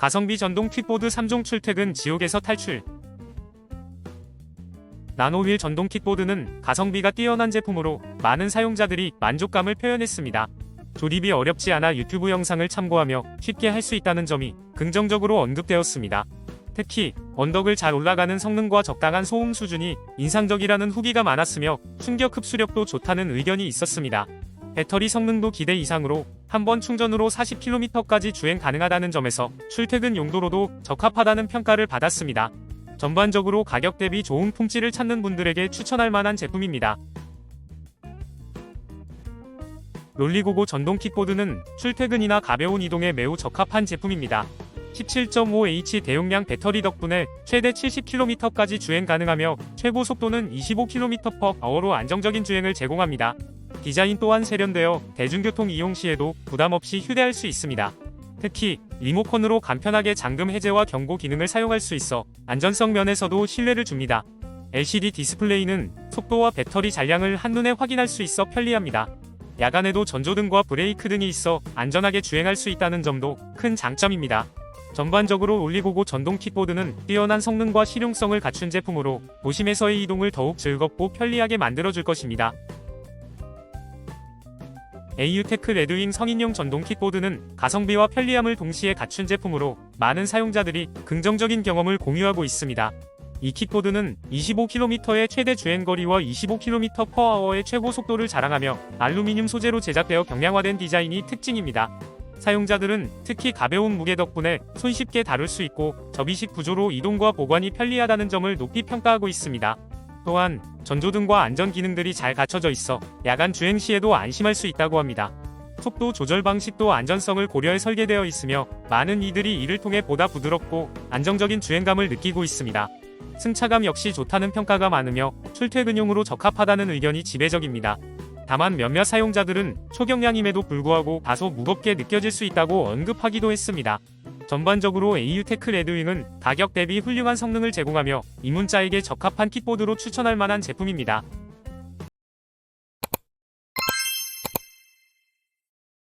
가성비 전동 킥보드 3종 출퇴근 지옥에서 탈출. 나노휠 전동 킥보드는 가성비가 뛰어난 제품으로 많은 사용자들이 만족감을 표현했습니다. 조립이 어렵지 않아 유튜브 영상을 참고하며 쉽게 할 수 있다는 점이 긍정적으로 언급되었습니다. 특히 언덕을 잘 올라가는 성능과 적당한 소음 수준이 인상적이라는 후기가 많았으며 충격 흡수력도 좋다는 의견이 있었습니다. 배터리 성능도 기대 이상으로 한 번 충전으로 40km까지 주행 가능하다는 점에서 출퇴근 용도로도 적합하다는 평가를 받았습니다. 전반적으로 가격 대비 좋은 품질을 찾는 분들에게 추천할 만한 제품입니다. 롤리고고 전동 킥보드는 출퇴근이나 가벼운 이동에 매우 적합한 제품입니다. 17.5H 대용량 배터리 덕분에 최대 70km까지 주행 가능하며 최고 속도는 25km/h로 안정적인 주행을 제공합니다. 디자인 또한 세련되어 대중교통 이용 시에도 부담 없이 휴대할 수 있습니다. 특히 리모컨으로 간편하게 잠금 해제와 경고 기능을 사용할 수 있어 안전성 면에서도 신뢰를 줍니다. LCD 디스플레이는 속도와 배터리 잔량을 한눈에 확인할 수 있어 편리합니다. 야간에도 전조등과 브레이크 등이 있어 안전하게 주행할 수 있다는 점도 큰 장점입니다. 전반적으로 올리고고 전동 킥보드는 뛰어난 성능과 실용성을 갖춘 제품으로 도심에서의 이동을 더욱 즐겁고 편리하게 만들어줄 것입니다. AU테크 레드윙 성인용 전동 킥보드는 가성비와 편리함을 동시에 갖춘 제품으로 많은 사용자들이 긍정적인 경험을 공유하고 있습니다. 이 킥보드는 25km의 최대 주행거리와 25km/h의 최고 속도를 자랑하며 알루미늄 소재로 제작되어 경량화된 디자인이 특징입니다. 사용자들은 특히 가벼운 무게 덕분에 손쉽게 다룰 수 있고 접이식 구조로 이동과 보관이 편리하다는 점을 높이 평가하고 있습니다. 또한 전조등과 안전 기능들이 잘 갖춰져 있어 야간 주행 시에도 안심할 수 있다고 합니다. 속도 조절 방식도 안전성을 고려해 설계되어 있으며 많은 이들이 이를 통해 보다 부드럽고 안정적인 주행감을 느끼고 있습니다. 승차감 역시 좋다는 평가가 많으며 출퇴근용으로 적합하다는 의견이 지배적입니다. 다만 몇몇 사용자들은 초경량임에도 불구하고 다소 무겁게 느껴질 수 있다고 언급하기도 했습니다. 전반적으로 AU테크 레드윙은 가격 대비 훌륭한 성능을 제공하며 입문자에게 적합한 킥보드로 추천할 만한 제품입니다.